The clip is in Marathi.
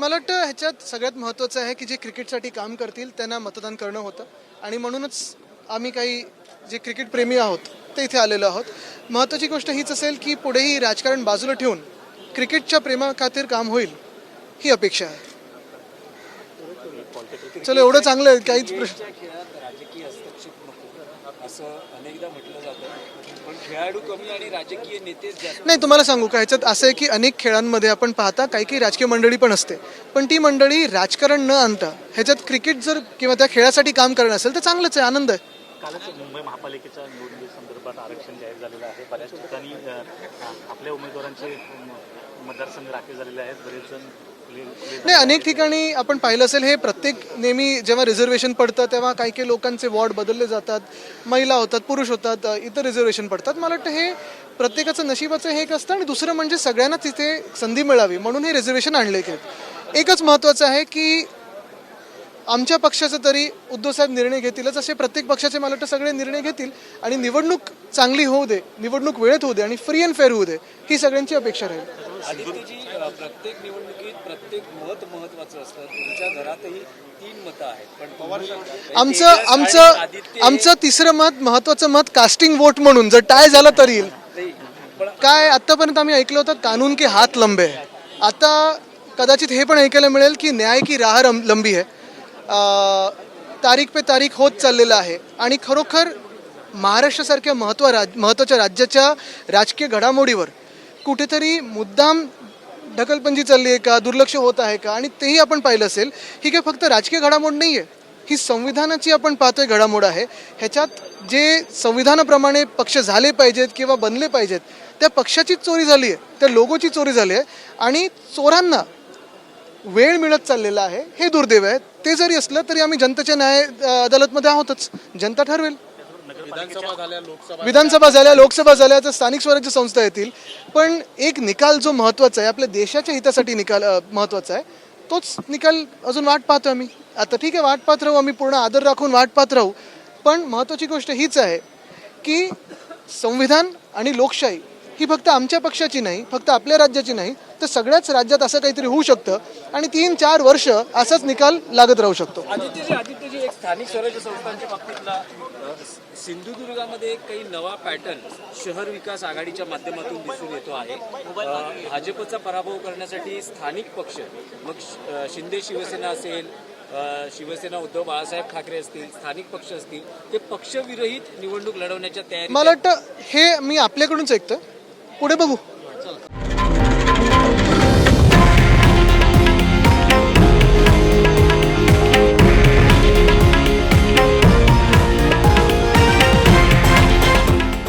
मला वाटतं ह्याच्यात सगळ्यात महत्त्वाचं आहे की जे क्रिकेटसाठी काम करतील त्यांना मतदान करणं होतं. आणि म्हणूनच आम्ही काही जे क्रिकेटप्रेमी आहोत ते इथे आलेलो आहोत. महत्त्वाची गोष्ट हीच असेल की पुढेही राजकारण बाजूला ठेवून क्रिकेटच्या प्रेमाखातीर काम होईल ही अपेक्षा आहे. चलो एवढं चांगलं आहे काहीच प्रश्न राजकीय हस्तक्षेप नको. असं अनेकदा म्हटलं जातं. पण खेळाडू कमी आणि राजकीय नेतेच जास्त. नाही तुम्हाला सांगू का ह्याच्यात असं आहे की अनेक खेळांमध्ये आपण पाहता काही काही राजकीय मंडळी पण असते. पण ती मंडळी राजकारण न आणता ह्याच्यात क्रिकेट जर किंवा त्या खेळासाठी काम करणं असेल तर चांगलंच आहे आनंद आहे. कालच मुंबई महापालिकेच्या निवडणुकी संदर्भात आरक्षण जाहीर झालेलं आहे. बऱ्याच ठिकाणी आपल्या उमेदवारांचे म- मतदारसंघ राखीव झालेले आहेत. बरेच जण नाही अनेक ठिकाणी आपण पाहिलं असेल हे प्रत्येक नेहमी जेव्हा रिझर्वेशन पडतं तेव्हा काही काही लोकांचे वॉर्ड बदलले जातात महिला होतात पुरुष होतात इतर रिझर्वेशन पडतात. मला वाटतं हे प्रत्येकाचं नशिबाचं हे एक असतं आणि दुसरं म्हणजे सगळ्यांना तिथे संधी मिळावी म्हणून हे रिझर्वेशन आणले गेले एकच महत्त्वाचं आहे की आमच्या पक्षाचं तरी उद्धवसाहेब निर्णय घेतीलच असे प्रत्येक पक्षाचे मला वाटतं सगळे निर्णय घेतील आणि निवडणूक चांगली होऊ दे निवडणूक वेळेत होऊ दे आणि फ्री अँड फेअर होऊ दे ही सगळ्यांची अपेक्षा राहील. आदित्यजी प्रत्येक निवडणुकीत प्रत्येक मत महत्वाचं असतं. तुमच्या घरातही तीन मतं आहेत. पण तुम्ही- आमचं आमचं आमचं तिसरं मत महत्वाचं मत कास्टिंग वोट म्हणून. जर टाय झालं तर. येईल काय आतापर्यंत आम्ही ऐकलं होतं कानून के हात लंबे है आता कदाचित हे पण ऐकायला मिळेल की न्याय की राह लंबी है अं, तारीख पे तारीख होत चाललेलं आहे. आणि खरोखर महाराष्ट्रासारख्या महत्त्व राज महत्त्वाच्या राज्याच्या राजकीय घडामोडीवर कुठेतरी मुद्दाम ढकलपंजी चालली आहे का दुर्लक्ष होत आहे का? आणि तेही आपण पाहिलं असेल ही काय फक्त राजकीय घडामोड नाही आहे ही संविधानाची आपण पाहतोय घडामोड आहे. ह्याच्यात जे संविधानाप्रमाणे पक्ष झाले पाहिजेत किंवा बनले पाहिजेत त्या पक्षाचीच चोरी झाली आहे त्या लोगोची चोरी झाली आहे आणि चोरांना वेळ मिळत चाललेला आहे हे दुर्दैव आहे. ते जरी असलं तरी आम्ही जनतेच्या न्याय अदालतमध्ये आहोतच. जनता ठरवेल. विधानसभा झाल्या लोकसभा झाल्या तर स्थानिक स्वराज्य संस्था येतील. पण एक निकाल जो महत्त्वाचा आहे आपल्या देशाच्या हितासाठी निकाल महत्त्वाचा आहे तोच निकाल अजून वाट पाहतो आम्ही. आता ठीक आहे वाट पाहत राहू आम्ही पूर्ण आदर राखून वाट पाहत राहू. पण महत्त्वाची गोष्ट हीच आहे की संविधान आणि लोकशाही ही फक्त आमच्या पक्षाची नाही फक्त आपल्या राज्याची नाही तर सगळ्याच राज्यात असं काहीतरी होऊ शकतं आणि तीन चार वर्ष असाच निकाल लागत राहू शकतो. एक स्थानिक स्वराज्य संस्थांच्या बाबतीतला सिंधुदुर्गामध्ये काही नवा पॅटर्न शहर विकास आघाडीच्या माध्यमातून दिसून येतो आहे. भाजपचा पराभव करण्यासाठी स्थानिक पक्ष मग शिंदे शिवसेना असेल शिवसेना उद्धव बाळासाहेब ठाकरे असतील स्थानिक पक्ष असतील ते पक्षविरहित निवडणूक लढवण्याच्या तयारी मला वाटतं हे मी आपल्याकडूनच ऐकतं पुढे बघू.